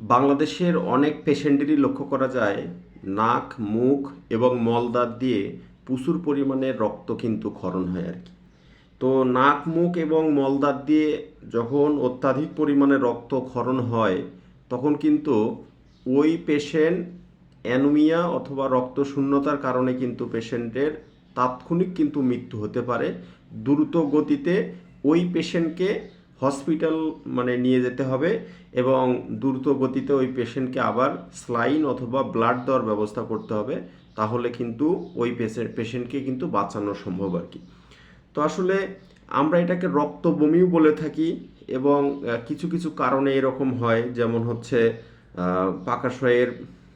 বাংলাদেশের অনেক পেশেন্টেরই লক্ষ্য করা যায়, নাক, মুখ এবং মলদার দিয়ে প্রচুর পরিমাণে রক্ত কিন্তু ক্ষরণ হয় আর কি। তো নাক, মুখ এবং মলদার দিয়ে যখন অত্যাধিক পরিমাণে রক্ত ক্ষরণ হয়, তখন কিন্তু ওই পেশেন্ট অ্যানোমিয়া অথবা রক্ত শূন্যতার কারণে কিন্তু পেশেন্টের তাৎক্ষণিক কিন্তু মৃত্যু হতে পারে। দ্রুত গতিতে ওই পেশেন্টকে হসপিটাল মানে নিয়ে যেতে হবে এবং দ্রুত গতিতে ওই পেশেন্টকে আবার স্লাইন অথবা ব্লাড দেওয়ার ব্যবস্থা করতে হবে, তাহলে কিন্তু ওই পেশেন্ট, পেশেন্টকে কিন্তু বাঁচানো সম্ভব আর কি। তো আসলে আমরা এটাকে রক্ত বমিও বলে থাকি এবং কিছু কিছু কারণে এরকম হয়, যেমন হচ্ছে পাকাশয়ের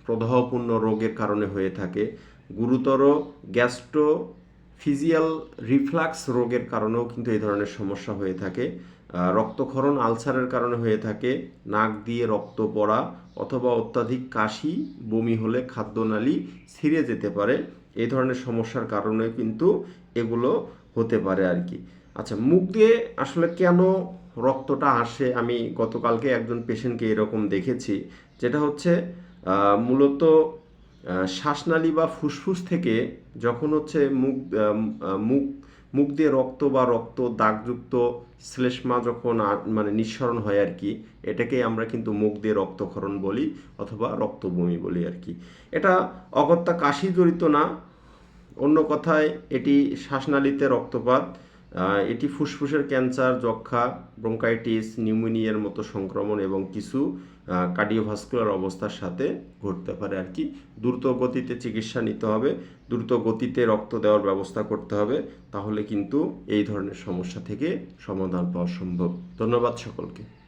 প্রদাহপূর্ণ রোগের কারণে হয়ে থাকে। গুরুতর গ্যাস্ট্রো ফিজিয়াল রিফ্লাক্স রোগের কারণেও কিন্তু এই ধরনের সমস্যা হয়ে থাকে। রক্তক্ষরণ আলসারের কারণে হয়ে থাকে। নাক দিয়ে রক্ত পড়া অথবা অত্যাধিক কাশি, বমি হলে খাদ্যনালী ছিঁড়ে যেতে পারে। এই ধরনের সমস্যার কারণে কিন্তু এগুলো হতে পারে আর কি। আচ্ছা মুখ দিয়ে আসলে কেন রক্তটা আসে? আমি গতকালকে একজন পেশেন্টকে এরকম দেখেছি। যেটা হচ্ছে মূলত শ্বাসনালী বা ফুসফুস থেকে যখন হচ্ছে মুখ মুখ মুখ দিয়ে রক্ত বা রক্ত দাগযুক্ত শ্লেষ্মা যখন মানে নিঃসরণ হয় আর কি, এটাকেই আমরা কিন্তু মুখ দিয়ে রক্তক্ষরণ বলি অথবা রক্ত বমি বলি আর কি। এটা অগত্যা কাশি জড়িত না। অন্য কথায়, এটি শ্বাসনালীতে রক্তপাত। এটি ফুসফুসের ক্যান্সার যক্ষা ব্রঙ্কাইটিস, নিউমোনিয়ার মতো সংক্রমণ এবং কিছু কার্ডিওভাস্কুলার অবস্থার সাথে ঘটতে পারে আর কি। দ্রুত গতিতে চিকিৎসা নিতে হবে, দ্রুত গতিতে রক্ত দেওয়ার ব্যবস্থা করতে হবে, তাহলে কিন্তু এই ধরনের সমস্যা থেকে সমাধান পাওয়া সম্ভব। ধন্যবাদ সকলকে।